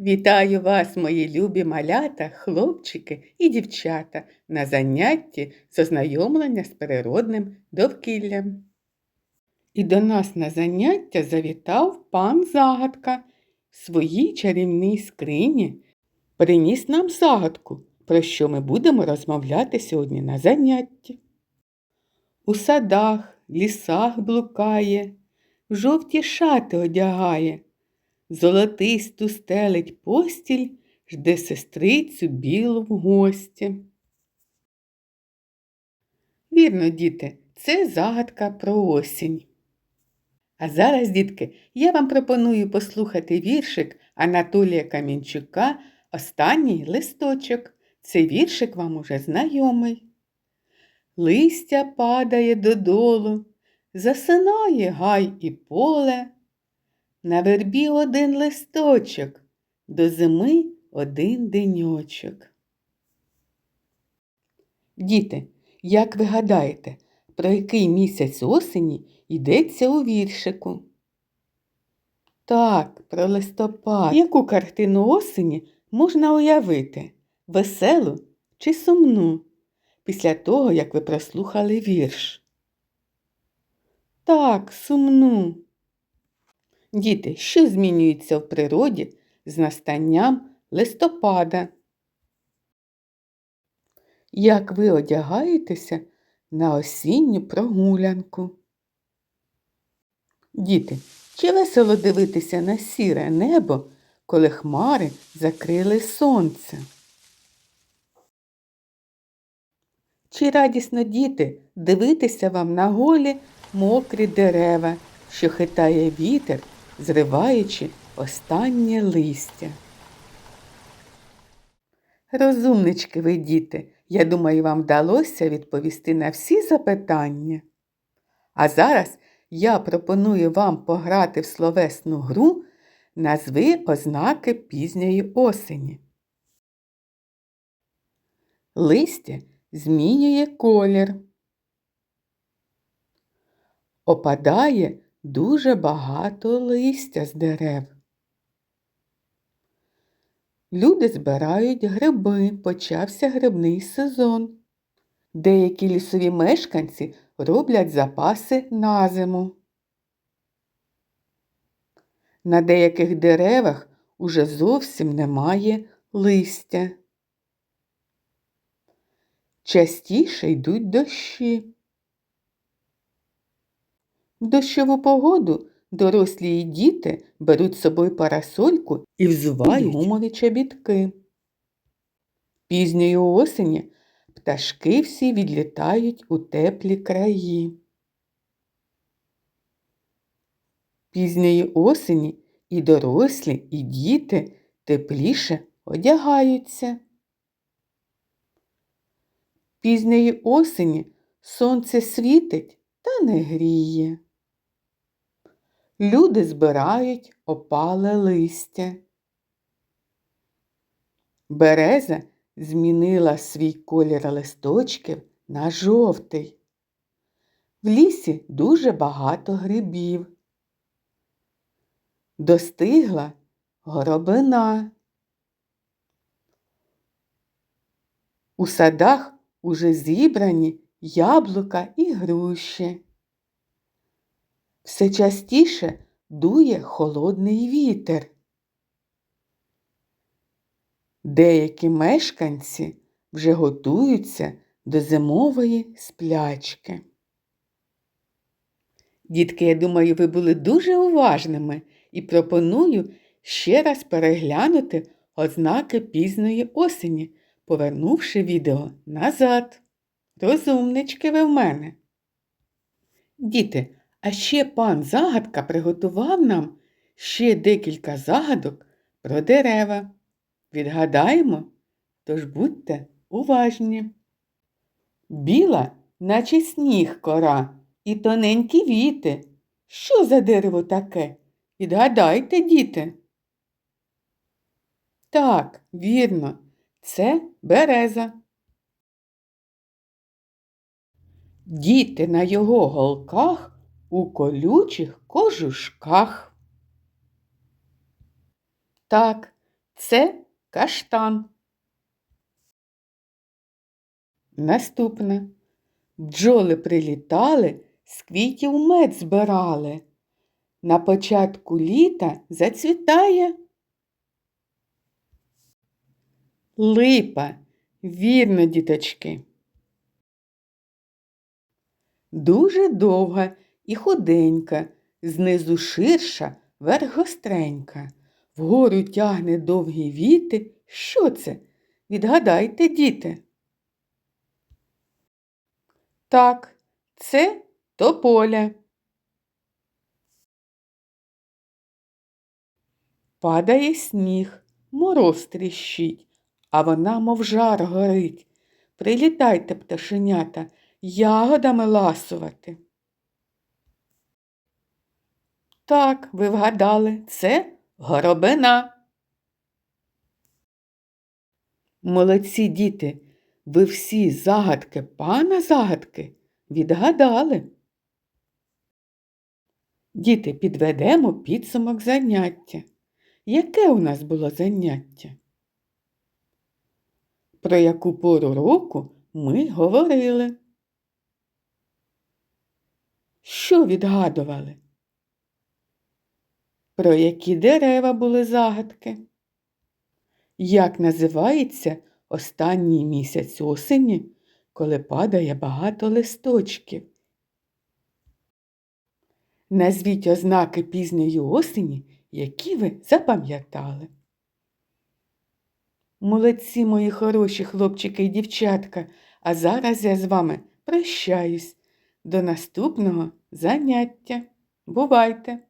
Вітаю вас, мої любі малята, хлопчики і дівчата на занятті з ознайомлення з природним довкіллям. І до нас на заняття завітав пан Загадка в своїй чарівній скрині. Приніс нам загадку, про що ми будемо розмовляти сьогодні на занятті. У садах, лісах блукає, в жовті шати одягає, золотисту стелить постіль, жде сестрицю білу в гості. Вірно, діти, це загадка про осінь. А зараз, дітки, я вам пропоную послухати віршик Анатолія Камінчука Останній листочок. Цей віршик вам уже знайомий. Листя падає додолу, засинає гай і поле. На вербі один листочок, до зими один деньочок. Діти, як ви гадаєте, про який місяць осені йдеться у віршику? Так, про листопад. Яку картину осені можна уявити? Веселу чи сумну? Після того, як ви прослухали вірш? Так, сумну. Діти, що змінюється в природі з настанням листопада? Як ви одягаєтеся на осінню прогулянку? Діти, чи весело дивитися на сіре небо, коли хмари закрили сонце? Чи радісно діти дивитися вам на голі мокрі дерева, що хитає вітер, зриваючи останнє листя? Розумнички ви, діти, я думаю, вам вдалося відповісти на всі запитання. А зараз я пропоную вам пограти в словесну гру назви ознаки пізньої осені. Листя змінює колір. Опадає дуже багато листя з дерев. Люди збирають гриби, почався грибний сезон. Деякі лісові мешканці роблять запаси на зиму. На деяких деревах уже зовсім немає листя. Частіше йдуть дощі. В дощову погоду дорослі і діти беруть з собою парасольку і взувають гумові чобітки. Пізньої осені пташки всі відлітають у теплі краї. Пізньої осені і дорослі, і діти тепліше одягаються. Пізньої осені сонце світить та не гріє. Люди збирають опале листя. Береза змінила свій колір листочків на жовтий. В лісі дуже багато грибів. Достигла горобина. У садах уже зібрані яблука і груші. Все частіше дує холодний вітер. Деякі мешканці вже готуються до зимової сплячки. Дітки, я думаю, ви були дуже уважними і пропоную ще раз переглянути ознаки пізної осені, повернувши відео назад. Розумнички ви в мене. Діти, а ще пан загадка приготував нам ще декілька загадок про дерева. Відгадаємо, тож будьте уважні. Біла, наче сніг кора, і тоненькі віти. Що за дерево таке? Відгадайте, діти. Так, вірно, це береза. Діти на його голках у колючих кожушках. Так, Це каштан. Наступне. Бджоли прилітали, з квітів мед збирали. На початку літа зацвітає липа. Вірно, діточки. Дуже довга і худенька, знизу ширша, верх гостренька. Вгору тягне довгі віти. Що це? Відгадайте, діти. Так, це тополя. Падає сніг, мороз тріщить, а вона, мов жар, горить. Прилітайте, пташенята, ягодами ласувати. Так, ви вгадали, це горобина. Молодці діти, ви всі загадки пана загадки відгадали. Діти, підведемо підсумок заняття. Яке у нас було заняття? Про яку пору року ми говорили? Що відгадували? Про які дерева були загадки? Як називається останній місяць осені, коли падає багато листочків? Назвіть ознаки пізньої осені, які ви запам'ятали. Молодці, мої хороші хлопчики і дівчатка, а зараз я з вами прощаюсь. До наступного заняття. Бувайте!